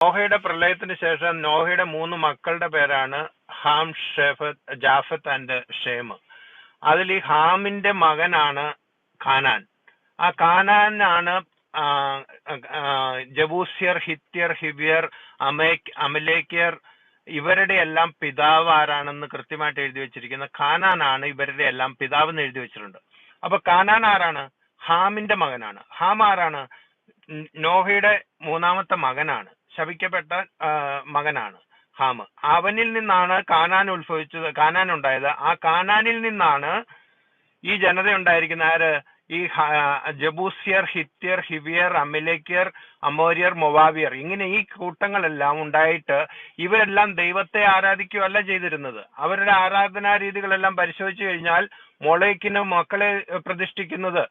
നോഹയുടെ പ്രളയത്തിന് ശേഷം നോഹയുടെ മൂന്ന് മക്കളുടെ പേരാണ് ഹാം ഷെഫത്ത് ജാഫത്ത് ആൻഡ് ഷേമ്. അതിൽ ഈ ഹാമിന്റെ മകനാണ് ഖാനാൻ ആ ഖാനാനാണ് ജബൂസ്യർ ഹിത്യർ ഹിബിയർ അമേക് അമലേക്യർ ഇവരുടെ എല്ലാം പിതാവ് ആരാണെന്ന് കൃത്യമായിട്ട് എഴുതി വെച്ചിരിക്കുന്ന ഖാനാനാണ് ഇവരുടെ എല്ലാം പിതാവ് എന്ന് എഴുതി വെച്ചിട്ടുണ്ട്. അപ്പൊ ഖാനാൻ ആരാണ്? ഹാമിന്റെ മകനാണ്. ഹാം ആരാണ്? നോഹയുടെ മൂന്നാമത്തെ മകനാണ്. ശപിക്കപ്പെട്ട ആ, മകനാണ് ഹാം അവനിൽ നിന്നാണ് കാനാൻ ഉത്ഭവിച്ചത് കാനാൻ ഉണ്ടായത്. ആ കാനാനിൽ നിന്നാണ് ഈ ജനത ഉണ്ടായിരിക്കുന്ന ആര്? ഈ ജബൂസിയർ ഹിത്യർ ഹിവിയർ അമിലേക്കിയർ അമോര്യർ മൊവാവിയർ. ഇങ്ങനെ ഈ കൂട്ടങ്ങളെല്ലാം ഉണ്ടായിട്ട് ഇവരെല്ലാം ദൈവത്തെ ആരാധിക്കുകയല്ല ചെയ്തിരുന്നത്. അവരുടെ ആരാധനാ രീതികളെല്ലാം പരിശോധിച്ചു കഴിഞ്ഞാൽ മൊളയ്ക്കിന് മക്കളെ പ്രതിഷ്ഠിക്കുന്നത്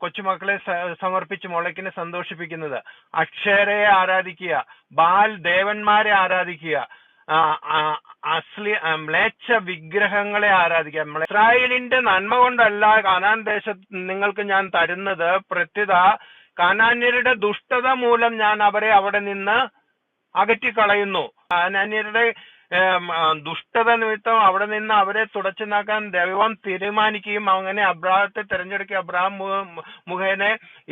കൊച്ചുമക്കളെ സമർപ്പിച്ച് മുളയ്ക്കിനെ സന്തോഷിപ്പിക്കുന്നത്. അക്ഷരയെ ആരാധിക്കുക ബാൽ ദേവന്മാരെ ആരാധിക്കുക അശ്ലി മ്ലേച്ഛ വിഗ്രഹങ്ങളെ ആരാധിക്കുക. ഇസ്രായേലിന്റെ നന്മ കൊണ്ടല്ല കാനാൻ ദേശത്ത് നിങ്ങൾക്ക് ഞാൻ തരുന്നത്. പ്രത്യുത കാനാന്യരുടെ ദുഷ്ടത മൂലം ഞാൻ അവരെ അവിടെ നിന്ന് അകറ്റിക്കളയുന്നു. കാനാന്യരുടെ ദുഷ്ടത നിമിത്തം അവിടെ നിന്ന് അവരെ തുടച്ചു നീക്കാൻ ദൈവം തീരുമാനിക്കുകയും അങ്ങനെ അബ്രാഹത്തെ തെരഞ്ഞെടുക്കുക. അബ്രാഹം മുഖേന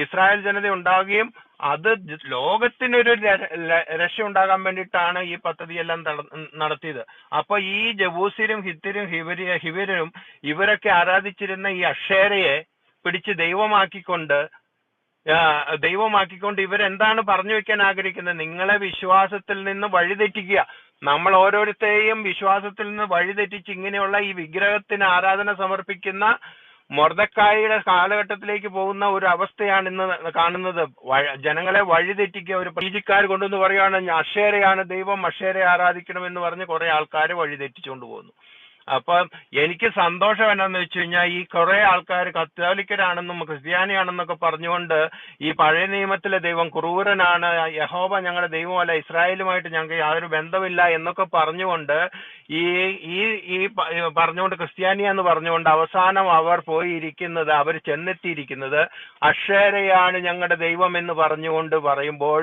ഇസ്രായേൽ ജനത ഉണ്ടാവുകയും അത് ലോകത്തിനൊരു രക്ഷ ഉണ്ടാകാൻ വേണ്ടിയിട്ടാണ് ഈ പദ്ധതിയെല്ലാം നടത്തിയത്. അപ്പൊ ഈ ജബൂസിരും ഹിത്തിരും ഹിവരി ഹിവരും ഇവരൊക്കെ ആരാധിച്ചിരുന്ന ഈ അക്ഷേരയെ പിടിച്ച് ദൈവമാക്കിക്കൊണ്ട് ദൈവമാക്കിക്കൊണ്ട് ഇവരെന്താണ് പറഞ്ഞു വെക്കാൻ ആഗ്രഹിക്കുന്നത്? നിങ്ങളെ വിശ്വാസത്തിൽ നിന്ന് വഴിതെറ്റിക്കുക. നമ്മൾ ഓരോരുത്തരെയും വിശ്വാസത്തിൽ നിന്ന് വഴിതെറ്റിച്ച് ഇങ്ങനെയുള്ള ഈ വിഗ്രഹത്തിന് ആരാധന സമർപ്പിക്കുന്ന മൊർദക്കായുടെ കാലഘട്ടത്തിലേക്ക് പോകുന്ന ഒരു അവസ്ഥയാണ് ഇന്ന് കാണുന്നത്. ജനങ്ങളെ വഴിതെറ്റിക്കുക ഒരു പ്രീതിക്കാർ കൊണ്ടുവന്ന് പറയുകയാണ് അക്ഷേരയാണ് ദൈവം അക്ഷേരെ ആരാധിക്കണം എന്ന് പറഞ്ഞ് കുറെ ആൾക്കാർ വഴിതെറ്റിച്ചുകൊണ്ട് പോകുന്നു. അപ്പം എനിക്ക് സന്തോഷം എന്നാന്ന് വെച്ച് കഴിഞ്ഞാൽ ഈ കുറെ ആൾക്കാർ കത്തോലിക്കരാണെന്നും ക്രിസ്ത്യാനിയാണെന്നൊക്കെ പറഞ്ഞുകൊണ്ട് ഈ പഴയ നിയമത്തിലെ ദൈവം ക്രൂരനാണ് യഹോബ ഞങ്ങളുടെ ദൈവമല്ല ഇസ്രായേലുമായിട്ട് ഞങ്ങൾക്ക് യാതൊരു ബന്ധമില്ല എന്നൊക്കെ പറഞ്ഞുകൊണ്ട് ഈ ഈ ഈ പറഞ്ഞുകൊണ്ട് പറഞ്ഞുകൊണ്ട് ക്രിസ്ത്യാനിയാന്ന് പറഞ്ഞുകൊണ്ട് അവസാനം അവർ പോയിരിക്കുന്നത് അവർ ചെന്നെത്തിയിരിക്കുന്നത് അക്ഷരയാണ് ഞങ്ങളുടെ ദൈവം എന്ന് പറഞ്ഞുകൊണ്ട് പറയുമ്പോൾ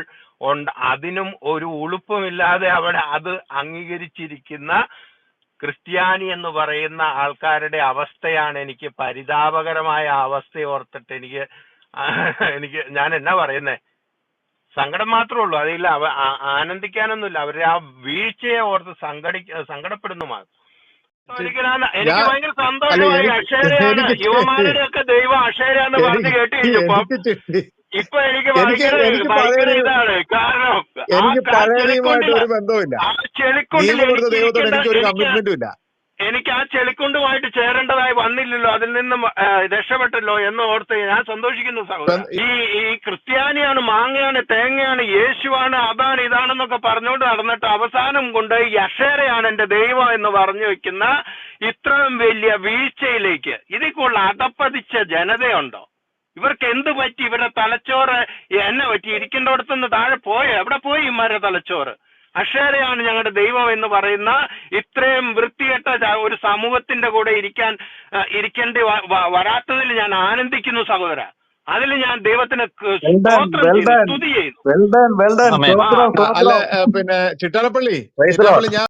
അതിനും ഒരു ഉളുപ്പുമില്ലാതെ അവിടെ അത് അംഗീകരിച്ചിരിക്കുന്ന ക്രിസ്ത്യാനി എന്ന് പറയുന്ന ആൾക്കാരുടെ അവസ്ഥയാണ് എനിക്ക് പരിതാപകരമായ അവസ്ഥ ഓർത്തിട്ട് എനിക്ക് എനിക്ക് ഞാൻ എന്നാ പറയുന്നേ? സങ്കടം മാത്രമേ ഉള്ളൂ. അതില്ല അവ ആനന്ദിക്കാനൊന്നുമില്ല. അവരുടെ ആ വീഴ്ചയെ ഓർത്ത് സങ്കടി സങ്കടപ്പെടുന്നു മാത്രം. എനിക്ക് ഭയങ്കര സന്തോഷമായി അക്ഷരയാണ്. യുവമാരുടെ ഒക്കെ ദൈവം അക്ഷരയാന്ന് പറഞ്ഞ് എനിക്ക് ഇപ്പൊ എനിക്ക് ഇതാണ്. കാരണം എനിക്ക്. ഒരു ബന്ധവുമില്ല. കൊടുത്ത എനിക്ക് ദൈവത്തോട് എനിക്ക് ഒരു കമ്മിറ്റ്മെന്റും ഇല്ല എനിക്ക് ആ ചെളിക്കുണ്ടുമായിട്ട് ചേരേണ്ടതായി വന്നില്ലല്ലോ. അതിൽ നിന്നും രക്ഷപ്പെട്ടല്ലോ എന്ന് ഓർത്ത് ഞാൻ സന്തോഷിക്കുന്നു സഹോദരൻ. ഈ ഈ ക്രിസ്ത്യാനിയാണ് മാങ്ങയാണ് തേങ്ങയാണ് യേശുവാണ് അതാണ് ഇതാണെന്നൊക്കെ പറഞ്ഞുകൊണ്ട് നടന്നിട്ട് അവസാനം കൊണ്ട് ഈ അക്ഷരയാണ് എന്റെ ദൈവം എന്ന് പറഞ്ഞു വെക്കുന്ന ഇത്രയും വലിയ വീഴ്ചയിലേക്ക്. ഇതിൽ കൂടുതൽ അടപ്പതിച്ച ജനതയുണ്ടോ? ഇവർക്ക് എന്ത് പറ്റി? ഇവരുടെ തലച്ചോറ് എന്നെ പറ്റി? ഇരിക്കേണ്ടടത്തുനിന്ന് താഴെ പോയ. എവിടെ പോയി ഇമാരുടെ തലച്ചോറ്? അക്ഷരയാണ് ഞങ്ങളുടെ ദൈവം എന്ന് പറയുന്ന ഇത്രയും വൃത്തികെട്ട ഒരു സമൂഹത്തിന്റെ കൂടെ ഇരിക്കാൻ ഇരിക്കേണ്ടി വരാത്തതിൽ ഞാൻ ആനന്ദിക്കുന്നു സഹോദര. അതിൽ ഞാൻ ദൈവത്തിന്. സ്തുതി അല്ല പിന്നെ. ചിറ്റാലപ്പള്ളി. ഞാൻ